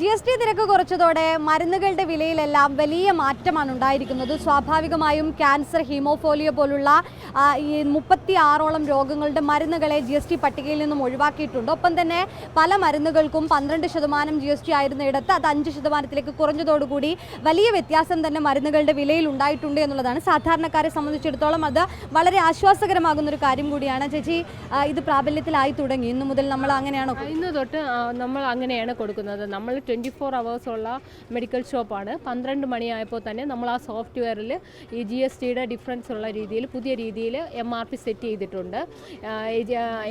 G S T നിരക്ക് കുറച്ചതോടെ മരുന്നുകളുടെ വിലയിലെല്ലാം വലിയ മാറ്റമാണ് ഉണ്ടായിരിക്കുന്നത്. സ്വാഭാവികമായും ക്യാൻസർ ഹീമോഫോലിയ പോലുള്ള ഈ മുപ്പത്തി ആറോളം രോഗങ്ങളുടെ മരുന്നുകളെ ജി എസ് ടി പട്ടികയിൽ നിന്നും ഒഴിവാക്കിയിട്ടുണ്ട്. ഒപ്പം തന്നെ പല മരുന്നുകൾക്കും പന്ത്രണ്ട് ശതമാനം ജി എസ് ടി ആയിരുന്നിടത്ത് അത് അഞ്ച് ശതമാനത്തിലേക്ക് കുറഞ്ഞതോടുകൂടി വലിയ വ്യത്യാസം തന്നെ മരുന്നുകളുടെ വിലയിൽ ഉണ്ടായിട്ടുണ്ട് എന്നുള്ളതാണ്. സാധാരണക്കാരെ സംബന്ധിച്ചിടത്തോളം അത് വളരെ ആശ്വാസകരമാകുന്ന ഒരു കാര്യം കൂടിയാണ്. ചേച്ചി ഇത് പ്രാബല്യത്തിലായി തുടങ്ങി. ഇന്നു മുതൽ നമ്മൾ അങ്ങനെയാണോ ഇന്ന് തൊട്ട് നമ്മൾ അങ്ങനെയാണ് കൊടുക്കുന്നത്. നമ്മൾ ട്വന്റി ഫോർ അവേഴ്സുള്ള മെഡിക്കൽ ഷോപ്പാണ്. പന്ത്രണ്ട് മണിയായപ്പോൾ തന്നെ നമ്മൾ ആ സോഫ്റ്റ്വെയറിൽ ഈ ജി എസ് ടിയുടെ ഡിഫറൻസ് ഉള്ള രീതിയിൽ പുതിയ രീതിയിൽ എം ആർ പി സെറ്റ് ചെയ്തിട്ടുണ്ട്.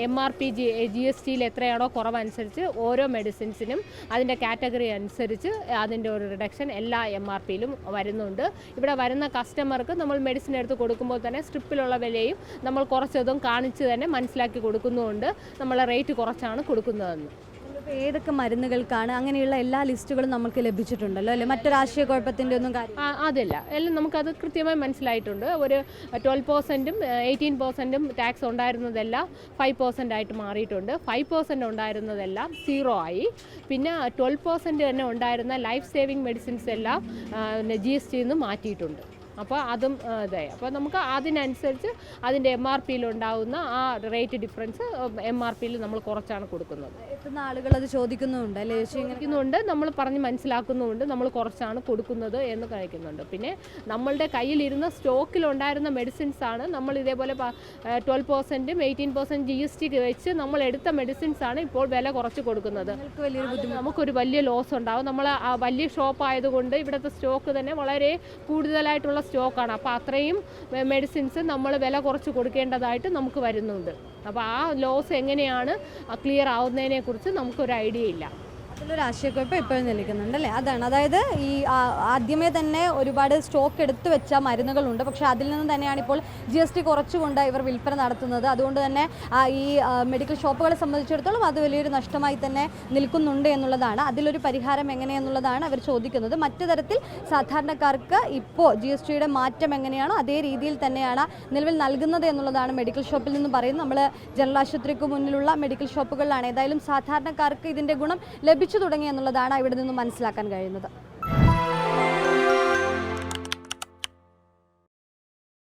M R P G G S ടിയിൽ എത്രയാണോ കുറവനുസരിച്ച് ഓരോ മെഡിസിൻസിനും അതിന്റെ കാറ്റഗറി അനുസരിച്ച് അതിന്റെ ഒരു റിഡക്ഷൻ എല്ലാ എം ആർ പിയിലും വരുന്നുണ്ട്. ഇവിടെ വരുന്ന കസ്റ്റമർക്ക് നമ്മൾ മെഡിസിൻ എടുത്ത് കൊടുക്കുമ്പോൾ തന്നെ സ്ട്രിപ്പിലുള്ള വിലയും നമ്മൾ കുറച്ചതും കാണിച്ച് തന്നെ മനസ്സിലാക്കി കൊടുക്കുന്നതുകൊണ്ട് നമ്മൾ റേറ്റ് കുറച്ചാണ് കൊടുക്കുന്നതെന്ന്. ഏതൊക്കെ മരുന്നുകൾക്കാണ് അങ്ങനെയുള്ള എല്ലാ ലിസ്റ്റുകളും നമുക്ക് ലഭിച്ചിട്ടുണ്ടല്ലോ അല്ലെ? മറ്റൊരു രാഷ്ട്രീയ കുഴപ്പത്തിന്റെ ഒന്നും കാര്യം അതില്ല. എല്ലാം നമുക്കത് കൃത്യമായി മനസ്സിലായിട്ടുണ്ട്. ഒരു ട്വൽവ് പെർസെന്റും എയ്റ്റീൻ പെർസെന്റും ടാക്സ് ഉണ്ടായിരുന്നതെല്ലാം ഫൈവ് പെർസെന്റ് ആയിട്ട് മാറിയിട്ടുണ്ട്. ഫൈവ് പെർസെന്റ് ഉണ്ടായിരുന്നതെല്ലാം സീറോ ആയി. പിന്നെ ട്വൽവ് പെർസെന്റ് തന്നെ ഉണ്ടായിരുന്ന ലൈഫ് സേവിങ് മെഡിസിൻസ് എല്ലാം ജി എസ് ടിയിൽ നിന്ന് മാറ്റിയിട്ടുണ്ട്. അപ്പോൾ അതും ഇതെ ഇതായി. അപ്പോൾ നമുക്ക് അതിനനുസരിച്ച് അതിന്റെ എം ആർ പിയിൽ ഉണ്ടാകുന്ന ആ റേറ്റ് ഡിഫറൻസ് എം ആർ പിയിൽ നമ്മൾ കുറച്ചാണ് കൊടുക്കുന്നത്. എത്തുന്ന ആളുകൾ അത് ചോദിക്കുന്നുണ്ട് അല്ലേ? ചോദിക്കുന്നുണ്ട് നമ്മൾ പറഞ്ഞ് മനസ്സിലാക്കുന്നുമുണ്ട് നമ്മൾ കുറച്ചാണ് കൊടുക്കുന്നത് എന്ന് കഴിക്കുന്നുണ്ട്. പിന്നെ നമ്മളുടെ കയ്യിലിരുന്ന സ്റ്റോക്കിലുണ്ടായിരുന്ന മെഡിസിൻസ് ആണ്. നമ്മൾ ഇതേപോലെ twelve പെർസെന്റും eighteen percent G S T വെച്ച് നമ്മൾ എടുത്ത മെഡിസിൻസ് ആണ് ഇപ്പോൾ വില കുറച്ച് കൊടുക്കുന്നത്. നമുക്കൊരു വലിയ ലോസ് ഉണ്ടാവും. നമ്മൾ ആ വലിയ ഷോപ്പ് ആയതുകൊണ്ട് ഇവിടുത്തെ സ്റ്റോക്ക് തന്നെ വളരെ കൂടുതലായിട്ടുള്ള സ്റ്റോക്കാണ്. അപ്പോൾ അത്രയും മെഡിസിൻസ് നമ്മൾ വില കുറച്ച് കൊടുക്കേണ്ടതായിട്ട് നമുക്ക് വരുന്നുണ്ട്. അപ്പോൾ ആ ലോസ് എങ്ങനെയാണ് ക്ലിയർ ആവുന്നതിനെക്കുറിച്ച് നമുക്കൊരു ഐഡിയ ഇല്ല. അതിലൊരു ആശയക്കുഴപ്പം ഇപ്പോഴും നിലനിൽക്കുന്നുണ്ട് അല്ലേ അതാണ്. അതായത് ഈ ആദ്യമേ തന്നെ ഒരുപാട് സ്റ്റോക്ക് എടുത്തു വെച്ച മരുന്നുകളുണ്ട്. പക്ഷേ അതിൽ നിന്ന് തന്നെയാണ് ഇപ്പോൾ ജി എസ് ടി കുറച്ചുകൊണ്ട് ഇവർ വിൽപ്പന നടത്തുന്നത്. അതുകൊണ്ട് തന്നെ ഈ മെഡിക്കൽ ഷോപ്പുകളെ സംബന്ധിച്ചിടത്തോളം അത് വലിയൊരു നഷ്ടമായി തന്നെ നിൽക്കുന്നുണ്ട് എന്നുള്ളതാണ്. അതിലൊരു പരിഹാരം എങ്ങനെയെന്നുള്ളതാണ് അവർ ചോദിക്കുന്നത്. മറ്റു തരത്തിൽ സാധാരണക്കാർക്ക് ഇപ്പോൾ ജി എസ് ടിയുടെ മാറ്റം എങ്ങനെയാണോ അതേ രീതിയിൽ തന്നെയാണ് നിലവിൽ നൽകുന്നത് എന്നുള്ളതാണ് മെഡിക്കൽ ഷോപ്പിൽ നിന്ന് പറയുന്നത്. നമ്മൾ ജനറൽ ആശുപത്രിക്ക് മുന്നിലുള്ള മെഡിക്കൽ ഷോപ്പുകളിലാണ് ഏതായാലും സാധാരണക്കാർക്ക് ഇതിന്റെ ഗുണം ലഭിച്ചു തുടങ്ങി എന്നുള്ളതാണ് ഇവിടെ നിന്ന് മനസ്സിലാക്കാൻ കഴിയുന്നത്.